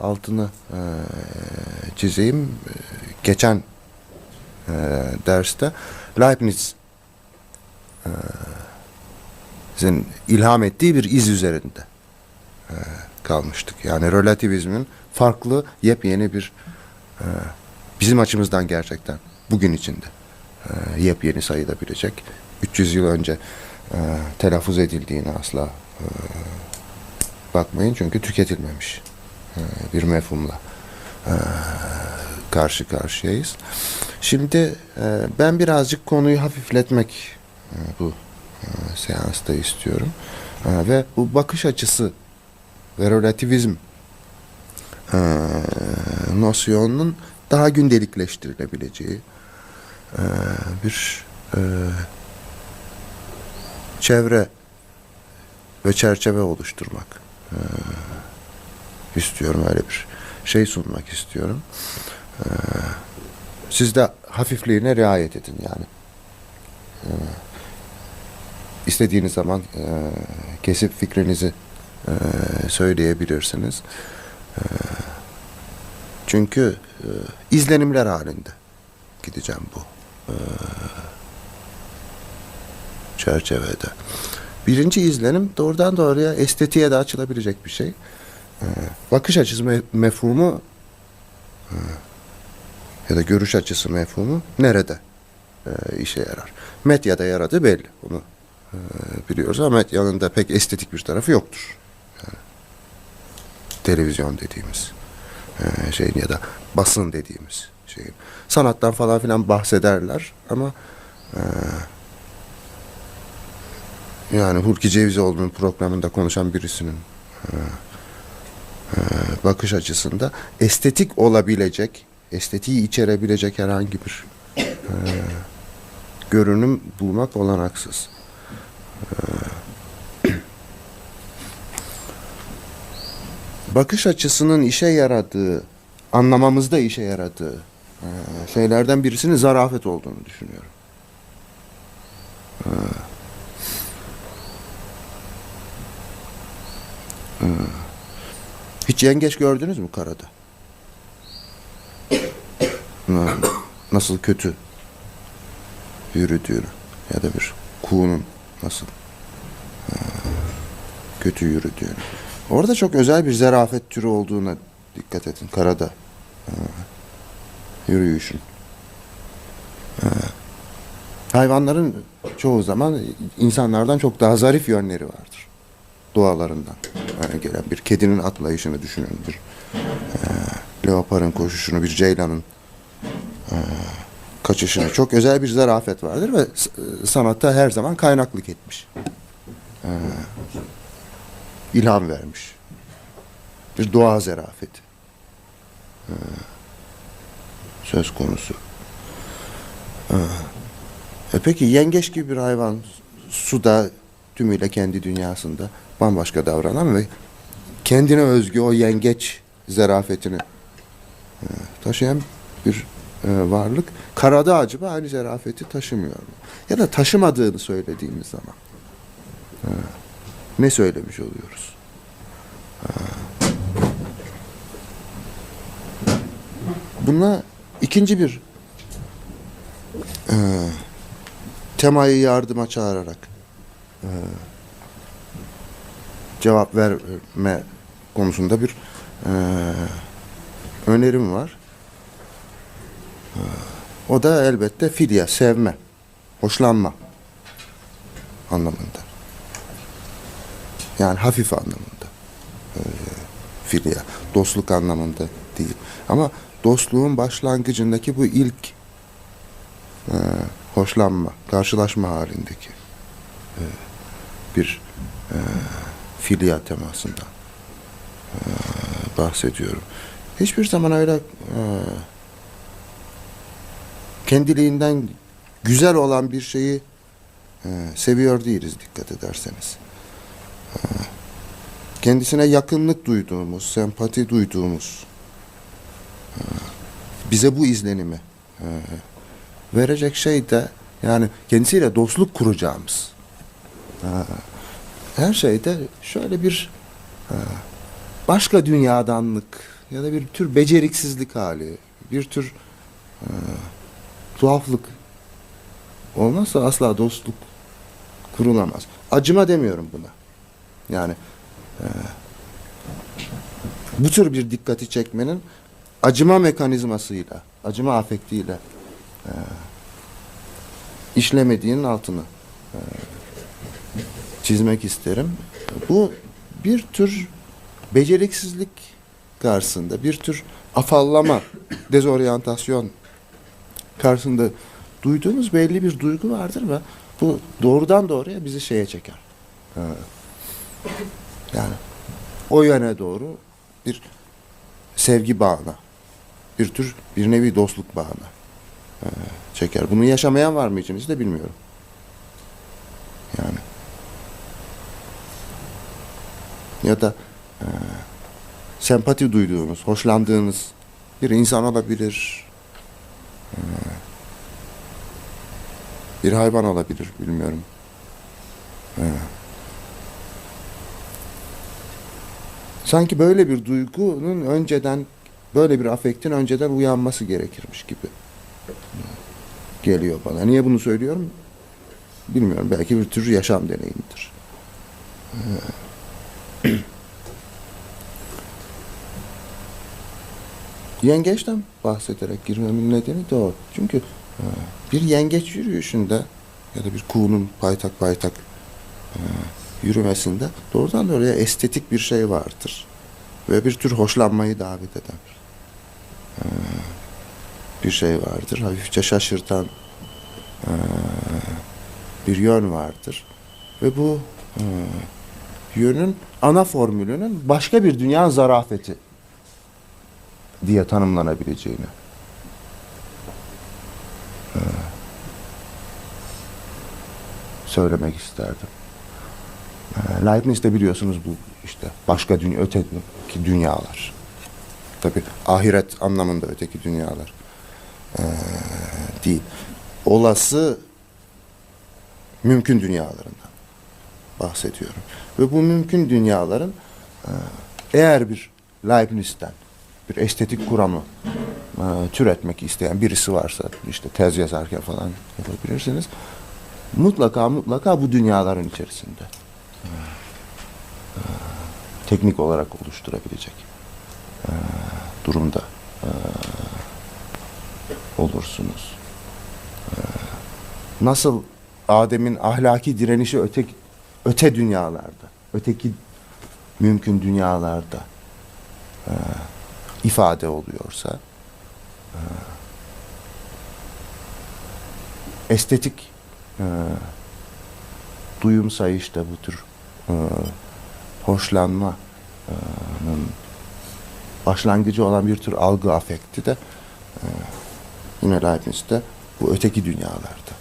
altını e, çizeyim. Geçen e, derste Leibniz e, ilham ettiği bir iz üzerinde e, kalmıştık. Yani relativizmin farklı, yepyeni bir e, bizim açımızdan gerçekten bugün içinde e, yepyeni sayılabilecek 300 yıl önce e, telaffuz edildiğine asla e, bakmayın çünkü tüketilmemiş bir mefhumla e, karşı karşıyayız. Şimdi e, ben birazcık konuyu hafifletmek bu seansta istiyorum. Ve bu bakış açısı ve relativizm nosyonunun daha gündelikleştirilebileceği bir çevre ve çerçeve oluşturmak istiyorum. Öyle bir şey sunmak istiyorum. E, siz de hafifliğine riayet edin yani. E, istediğiniz zaman e, kesip fikrinizi e, söyleyebilirsiniz. E, çünkü e, izlenimler halinde gideceğim bu e, çerçevede. Birinci izlenim doğrudan doğruya estetiğe de açılabilecek bir şey. E, bakış açısı me- mefhumu e, ya da görüş açısı mefhumu nerede e, işe yarar? Medyada yaradığı belli. Bunu biliyoruz ama medyanın da pek estetik bir tarafı yoktur. Yani, televizyon dediğimiz şeyin ya da basın dediğimiz şeyin. Sanattan falan filan bahsederler ama yani Hulki Cevizioğlu'nun programında konuşan birisinin bakış açısında estetik olabilecek, estetiği içerebilecek herhangi bir e, görünüm bulmak olanaksız. E, bakış açısının işe yaradığı, anlamamızda işe yaradığı e, şeylerden birisinin zarafet olduğunu düşünüyorum. E, Hiç yengeç gördünüz mü karada? Na- Nasıl kötü yürüdüğünü ya da bir kuğunun nasıl kötü yürüdüğünü. Orada çok özel bir zarafet türü olduğuna dikkat edin karada yürüyüşün. Hayvanların çoğu zaman insanlardan çok daha zarif yönleri vardır. Doğalarından yani gelen bir kedinin atlayışını düşünün. Bir e, leoparın koşuşunu, bir ceylanın e, kaçışını. Çok özel bir zarafet vardır ve s- e, sanatta her zaman kaynaklık etmiş. E, ilham vermiş. Bir doğa zarafeti. E, söz konusu. E, e peki yengeç gibi bir hayvan suda tümüyle kendi dünyasında bambaşka davranan ve kendine özgü o yengeç zarafetini e, taşıyan bir e, varlık. Karada acaba aynı zarafeti taşımıyor mu? Ya da taşımadığını söylediğimiz zaman e, ne söylemiş oluyoruz? Buna ikinci bir temayı yardıma çağırarak e, cevap verme konusunda bir e, önerim var. E, o da elbette filya, sevme, hoşlanma anlamında. Yani hafif anlamında. E, filya, dostluk anlamında değil. Ama dostluğun başlangıcındaki bu ilk e, hoşlanma, karşılaşma halindeki e, bir e, filya temasından e, bahsediyorum. Hiçbir zaman öyle e, kendiliğinden güzel olan bir şeyi e, seviyor değiliz dikkat ederseniz. E, kendisine yakınlık duyduğumuz, sempati duyduğumuz, e, bize bu izlenimi e, verecek şey de yani kendisiyle dostluk kuracağımız. Her şeyde şöyle bir başka dünyadanlık ya da bir tür beceriksizlik hali, bir tür tuhaflık olmazsa asla dostluk kurulamaz. Acıma demiyorum buna. Yani bu tür bir dikkati çekmenin acıma mekanizmasıyla, acıma afektiyle işlemediğinin altını çizmek isterim. Bu bir tür beceriksizlik karşısında, bir tür afallama, dezoryantasyon karşısında duyduğumuz belli bir duygu vardır ve bu doğrudan doğruya bizi şeye çeker. Yani o yöne doğru bir sevgi bağına, bir tür bir nevi dostluk bağına ee, çeker. Bunu yaşamayan var mı içinizde bilmiyorum. Yani ya da e, sempati duyduğunuz, hoşlandığınız bir insan olabilir. e, bir hayvan olabilir, bilmiyorum. E, sanki böyle bir duygunun önceden, böyle bir afektin önceden uyanması gerekirmiş gibi geliyor bana. Niye bunu söylüyorum? Bilmiyorum. Belki bir tür yaşam deneyimidir. Yengeçten bahsederek girmemin nedeni de o. Çünkü e, bir yengeç yürüyüşünde ya da bir kuğunun paytak paytak e, yürümesinde doğrudan doğruya estetik bir şey vardır. Ve bir tür hoşlanmayı davet eden e, bir şey vardır. Hafifçe şaşırtan bir yön vardır. Ve bu yönün ana formülünün başka bir dünya zarafeti diye tanımlanabileceğini e, söylemek isterdim. E, Leibniz de biliyorsunuz bu işte başka dünya, öteki dünyalar. Tabi ahiret anlamında öteki dünyalar e, değil. Olası mümkün dünyalarından bahsediyorum. Ve bu mümkün dünyaların e, eğer bir Leibniz'den bir estetik kuramı e, türetmek isteyen birisi varsa işte tez yazarken falan yapabilirsiniz. Mutlaka mutlaka bu dünyaların içerisinde e, teknik olarak oluşturabilecek durumda olursunuz. Nasıl Adem'in ahlaki direnişi öte, öte dünyalarda, öteki mümkün dünyalarda e, ifade oluyorsa e, estetik e, duyum sayışta bu tür e, hoşlanmanın başlangıcı olan bir tür algı afekti de e, yine Leibniz'de bu öteki dünyalarda